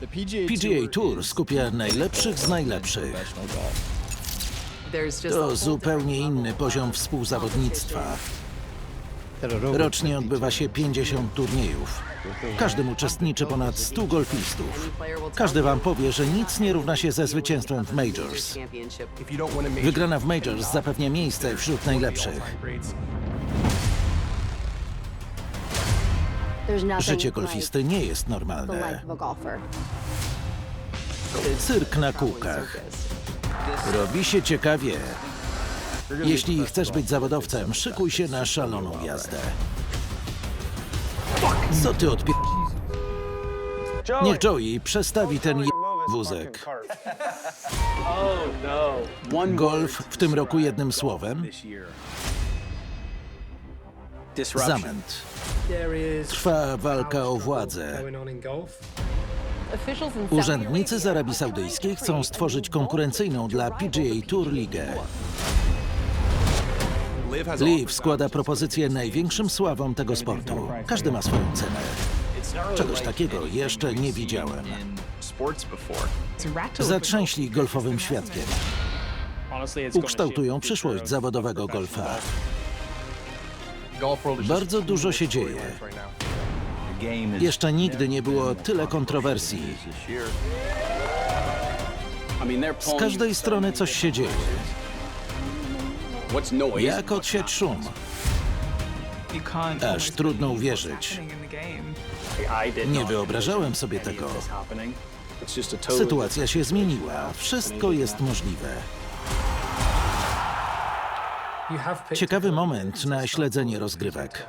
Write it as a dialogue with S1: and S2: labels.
S1: PGA Tour skupia najlepszych z najlepszych. To zupełnie inny poziom współzawodnictwa. Rocznie odbywa się 50 turniejów. W każdym uczestniczy ponad 100 golfistów. Każdy wam powie, że nic nie równa się ze zwycięstwem w Majors. Wygrana w Majors zapewnia miejsce wśród najlepszych. Życie golfisty nie jest normalne. Cyrk na kółkach. Robi się ciekawie. Jeśli chcesz być zawodowcem, szykuj się na szaloną jazdę. Co ty odpie... Niech Joey przestawi ten je... wózek. Golf w tym roku jednym słowem zamęt. Trwa walka o władzę. Urzędnicy z Arabii Saudyjskiej chcą stworzyć konkurencyjną dla PGA Tour ligę. Liv składa propozycję największym sławom tego sportu. Każdy ma swoją cenę. Czegoś takiego jeszcze nie widziałem. Zatrzęśli golfowym świadkiem. Ukształtują przyszłość zawodowego golfa. Bardzo dużo się dzieje. Jeszcze nigdy nie było tyle kontrowersji. Z każdej strony coś się dzieje. Jak odsiać szum? Aż trudno uwierzyć. Nie wyobrażałem sobie tego. Sytuacja się zmieniła. Wszystko jest możliwe. Ciekawy moment na śledzenie rozgrywek.